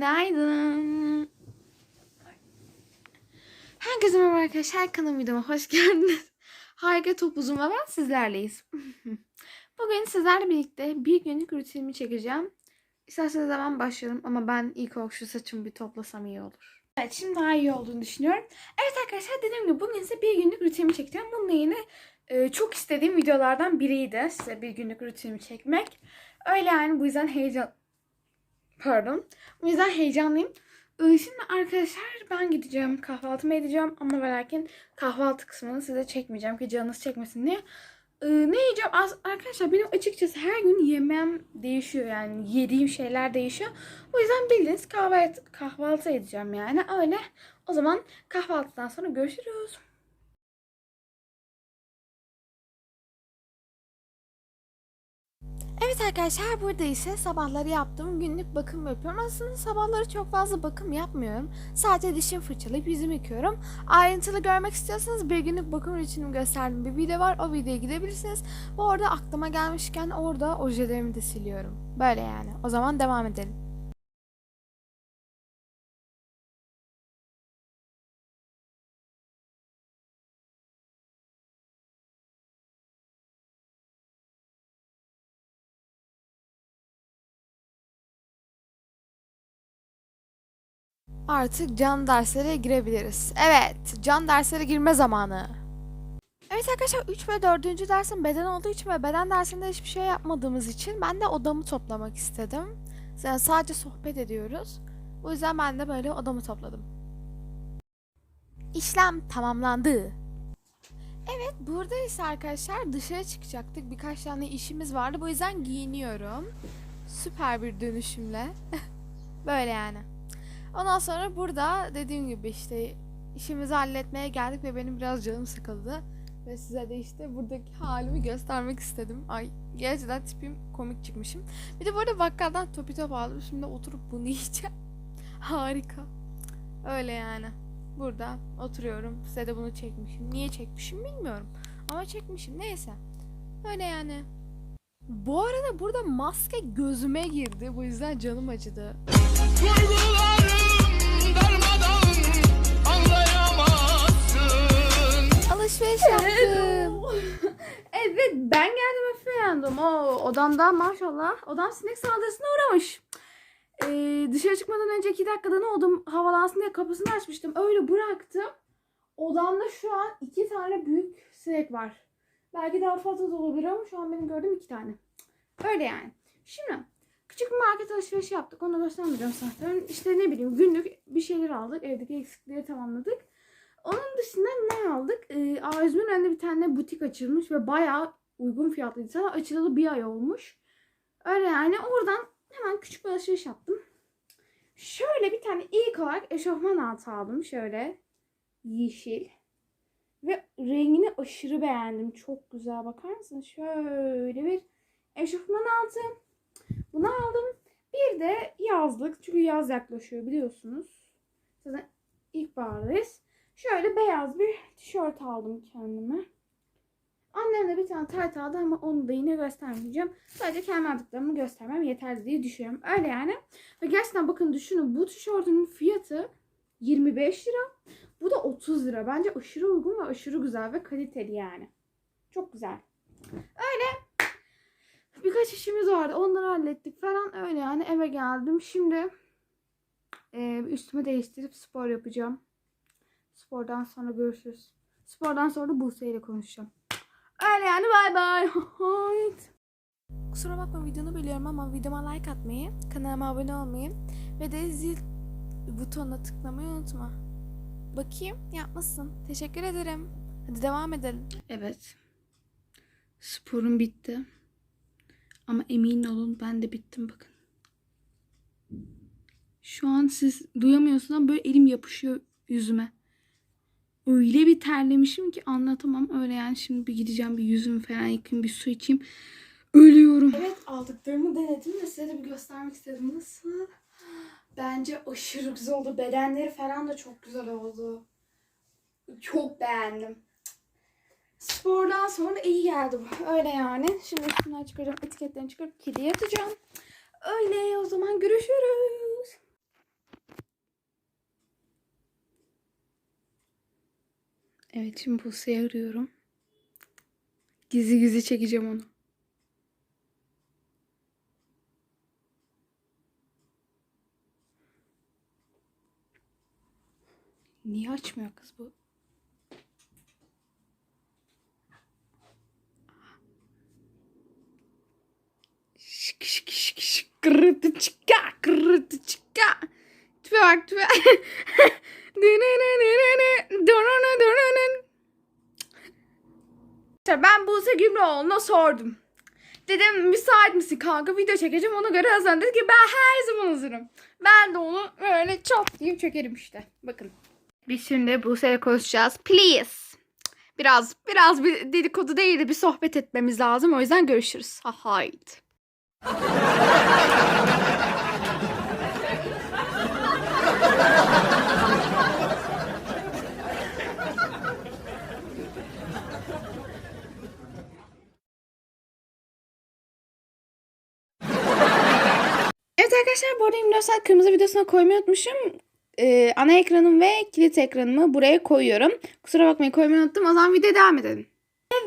Günaydın. Herkese merhaba arkadaşlar. Kanalıma videoma hoş geldiniz. Harika topuzum ve ben sizlerleyiz. Bugün sizlerle birlikte bir günlük rutinimi çekeceğim. İsterseniz hemen başlayalım ama ben ilk olarak şu saçımı bir toplasam iyi olur. Evet şimdi daha iyi olduğunu düşünüyorum. Evet arkadaşlar dediğim gibi bugün size bir günlük rutinimi çekeceğim. Bununla yine e, çok istediğim videolardan biriydi size bir günlük rutinimi çekmek. Öyle yani bu yüzden heyecan... Pardon. O yüzden heyecanlıyım. Şimdi arkadaşlar ben gideceğim kahvaltımı edeceğim ama ve kahvaltı kısmını size çekmeyeceğim ki canınız çekmesin diye. Ee, ne yiyeceğim? Az, arkadaşlar benim açıkçası her gün yemem değişiyor yani yediğim şeyler değişiyor. O yüzden bildiğiniz kahvaltı, kahvaltı edeceğim yani öyle. O zaman kahvaltıdan sonra görüşürüz. Evet arkadaşlar burada ise sabahları yaptığım günlük bakım yapıyorum. Aslında sabahları çok fazla bakım yapmıyorum. Sadece dişimi fırçalayıp yüzümü yıkıyorum. Ayrıntılı görmek istiyorsanız bir günlük bakım rutinimi gösterdiğim bir video var. O videoya gidebilirsiniz. Bu arada aklıma gelmişken orada ojelerimi de siliyorum. Böyle yani. O zaman devam edelim. Artık can derslere girebiliriz. Evet, can derslere girme zamanı. Evet arkadaşlar 3 ve 4. dersim beden olduğu için ve beden dersinde hiçbir şey yapmadığımız için ben de odamı toplamak istedim. Yani sadece sohbet ediyoruz. O yüzden ben de böyle odamı topladım. İşlem tamamlandı. Evet burada ise arkadaşlar dışarı çıkacaktık. Birkaç tane işimiz vardı. Bu yüzden giyiniyorum. Süper bir dönüşümle. böyle yani. Ondan sonra burada dediğim gibi işte işimizi halletmeye geldik ve benim biraz canım sıkıldı. Ve size de işte buradaki halimi göstermek istedim. Ay gerçekten tipim komik çıkmışım. Bir de burada bakkaldan topi top aldım. Şimdi oturup bunu yiyeceğim. Harika. Öyle yani. Burada oturuyorum. Size de bunu çekmişim. Niye çekmişim bilmiyorum. Ama çekmişim. Neyse. Öyle yani. Bu arada burada maske gözüme girdi. Bu yüzden canım acıdı. Duygularım Alışveriş yaptım. evet ben geldim efendim. O odamda maşallah. Odam sinek saldırısına uğramış. Ee, dışarı çıkmadan önce iki dakikada ne oldum havalansın diye kapısını açmıştım. Öyle bıraktım. Odamda şu an iki tane büyük sinek var. Belki daha fazla da olabilir ama şu an benim gördüğüm iki tane. Öyle yani. Şimdi küçük bir market alışverişi yaptık. Onu göstermeyeceğim zaten. İşte ne bileyim günlük bir şeyler aldık. Evdeki eksikleri tamamladık. Onun dışında ne aldık? Ee, A101'in önünde bir tane butik açılmış ve bayağı uygun fiyatlıydı. Sana açılalı bir ay olmuş. Öyle yani oradan hemen küçük bir alışveriş yaptım. Şöyle bir tane ilk olarak eşofman altı aldım. Şöyle yeşil. Ve rengini aşırı beğendim. Çok güzel. Bakar mısınız? Şöyle bir eşofman altı. Bunu aldım. Bir de yazlık. Çünkü yaz yaklaşıyor biliyorsunuz. Zaten ilkbahardayız. Şöyle beyaz bir tişört aldım kendime. Annem de bir tane tayt aldı ama onu da yine göstermeyeceğim. Sadece kendi aldıklarımı göstermem yeterli diye düşünüyorum. Öyle yani. Ve gerçekten bakın düşünün bu tişörtün fiyatı 25 lira. Bu da 30 lira. Bence aşırı uygun ve aşırı güzel ve kaliteli yani. Çok güzel. Öyle. Birkaç işimiz vardı. Onları hallettik falan. Öyle yani eve geldim. Şimdi e, üstümü değiştirip spor yapacağım. Spordan sonra görüşürüz. Spordan sonra Buse ile konuşacağım. Öyle yani bay bay. Kusura bakma videonu biliyorum ama videoma like atmayı, kanalıma abone olmayı ve de zil butonuna tıklamayı unutma. Bakayım yapmasın. Teşekkür ederim. Hadi devam edelim. Evet. Sporum bitti. Ama emin olun ben de bittim bakın. Şu an siz duyamıyorsunuz ama böyle elim yapışıyor yüzüme. Öyle bir terlemişim ki anlatamam. Öyle yani şimdi bir gideceğim bir yüzümü falan yıkayayım bir su içeyim. Ölüyorum. Evet aldıklarımı denedim ve size de bir göstermek istedim. Nasıl? Bence aşırı güzel oldu. Bedenleri falan da çok güzel oldu. Çok beğendim. Spordan sonra iyi geldi bu. Öyle yani. Şimdi üstünden çıkaracağım. Etiketlerini çıkarıp kediye atacağım. Öyle o zaman görüşürüz. Evet şimdi Buse'yi arıyorum. Gizli gizli çekeceğim onu. Niye açmıyor kız bu? Şık şık şık şık kırıtı çıka kırıtı çıka. Tüpe bak tüpe. Ben Buse Gümrüoğlu'na sordum. Dedim müsait misin kanka video çekeceğim ona göre hazırlan. Dedi ki ben her zaman hazırım. Ben de onu böyle çat diye çekerim işte. Bakın. Biz şimdi Buse'yle konuşacağız. Please. Biraz biraz bir dedikodu değil de bir sohbet etmemiz lazım. O yüzden görüşürüz. Ha haydi. Evet arkadaşlar bu arada 24 saat kırmızı videosuna koymayı unutmuşum. Ee, ana ekranım ve kilit ekranımı buraya koyuyorum. Kusura bakmayın koymayı unuttum. O zaman videoya devam edelim.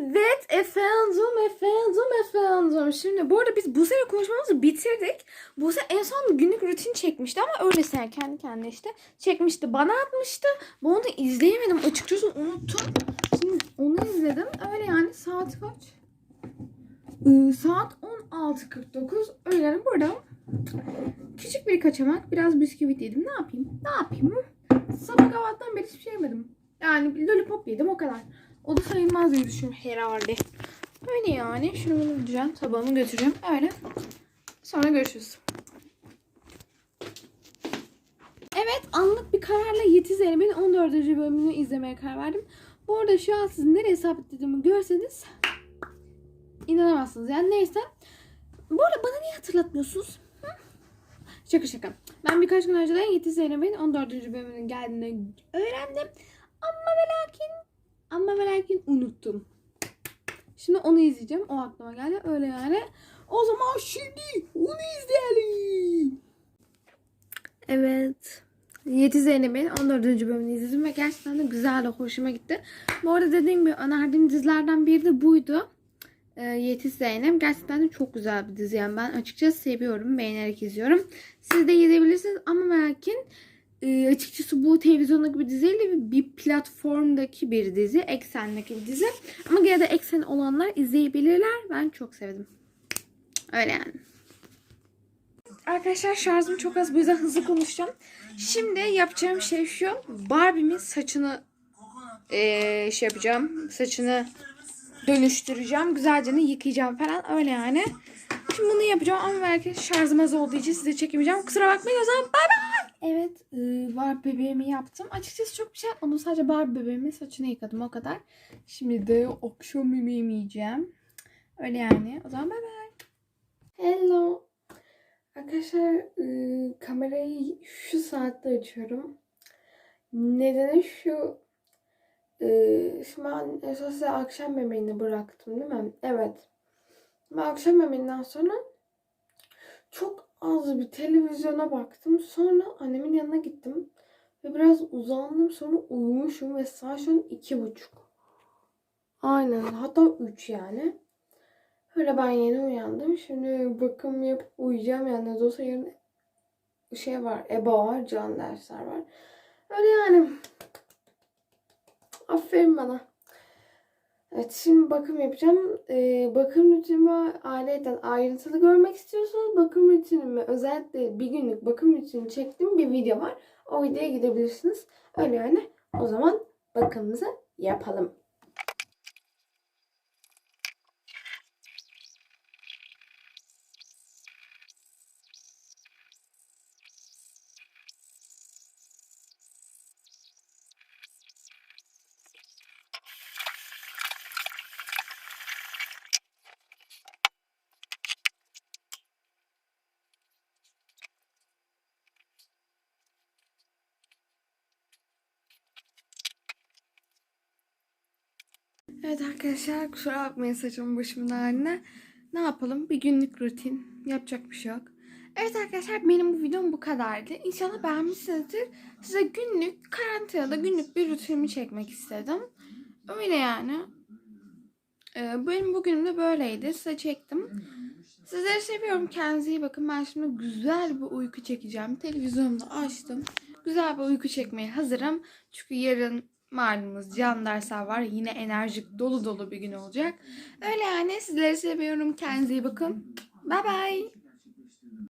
Evet efendim efendim efendim. Şimdi bu arada biz Buse'yle konuşmamızı bitirdik. Buse en son günlük rutin çekmişti ama öylesine kendi kendine işte çekmişti. Bana atmıştı. Ben onu izleyemedim. Açıkçası unuttum. Şimdi onu izledim. Öyle yani saat kaç? Ee, saat 16.49. Öyle yani burada küçük kaçamak. Biraz bisküvit yedim. Ne yapayım? Ne yapayım? Sabah kahvaltıdan beri hiçbir şey yemedim. Yani lollipop yedim o kadar. O da sayılmaz diye düşünüyorum herhalde. Öyle yani. Şunu bunu gideceğim. Tabağımı götüreceğim. Öyle. Sonra görüşürüz. Evet anlık bir kararla Yetiz Zeynep'in 14. bölümünü izlemeye karar verdim. Bu arada şu an sizin nereye sabitlediğimi görseniz inanamazsınız. Yani neyse. Bu arada bana niye hatırlatmıyorsunuz? Şaka şaka. Ben birkaç gün önceden Yetiz Zeynep'in 14. bölümünün geldiğini öğrendim. Ama ve lakin ama ve lakin unuttum. Şimdi onu izleyeceğim. O aklıma geldi. Öyle yani. O zaman şimdi onu izleyelim. Evet. Yeti Zeynep'in 14. bölümünü izledim ve gerçekten de güzeldi. Hoşuma gitti. Bu arada dediğim gibi önerdiğim dizilerden biri de buydu. Ee, Yeti Zeynep. Gerçekten de çok güzel bir dizi. Yani ben açıkçası seviyorum. Beğenerek izliyorum. Siz de izleyebilirsiniz ama lakin e, açıkçası bu televizyondaki bir dizi değil de bir platformdaki bir dizi. Eksen'deki bir dizi. Ama gene de Eksen olanlar izleyebilirler. Ben çok sevdim. Öyle yani. Arkadaşlar şarjım çok az bu yüzden hızlı konuşacağım. Şimdi yapacağım şey şu. Barbie'min saçını eee, şey yapacağım. Saçını dönüştüreceğim. Güzelce de yıkayacağım falan. Öyle yani. Şimdi bunu yapacağım ama belki şarjım az olduğu için size çekemeyeceğim. Kusura bakmayın o zaman bay bay. Evet e, Barbie bebeğimi yaptım. Açıkçası çok bir şey yapmadım. Sadece Barbie bebeğimin saçını yıkadım o kadar. Şimdi de akşam yemeğimi yiyeceğim. Öyle yani. O zaman bay bay. Hello. Arkadaşlar e, kamerayı şu saatte açıyorum. Nedeni şu. E, şimdi ben akşam yemeğini bıraktım değil mi? Evet. Ben akşam yemeğinden sonra çok az bir televizyona baktım. Sonra annemin yanına gittim. Ve biraz uzandım. Sonra uyumuşum ve saat şu an iki buçuk. Aynen. Hatta üç yani. Öyle ben yeni uyandım. Şimdi bakım yapıp uyuyacağım. Yani ne olsa yarın şey var. EBA var. Can dersler var. Öyle yani. Aferin bana. Evet şimdi bakım yapacağım. Ee, bakım rutinimi aileden ayrıntılı görmek istiyorsanız bakım rutinimi özellikle bir günlük bakım rutinini çektiğim bir video var. O videoya gidebilirsiniz. Öyle yani. O zaman bakımımızı yapalım. Evet arkadaşlar kusura bakmayın saçımın başımın haline. Ne yapalım? Bir günlük rutin. Yapacak bir şey yok. Evet arkadaşlar benim bu videom bu kadardı. İnşallah beğenmişsinizdir. Size günlük karantinada günlük bir rutinimi çekmek istedim. Öyle yani. Ee, benim bugünüm de böyleydi. Size çektim. Sizleri seviyorum. Kendinize iyi bakın. Ben şimdi güzel bir uyku çekeceğim. Televizyonumu açtım. Güzel bir uyku çekmeye hazırım. Çünkü yarın malumunuz can dersler var. Yine enerjik dolu dolu bir gün olacak. Öyle yani. Sizleri seviyorum. Kendinize iyi bakın. Bye bye.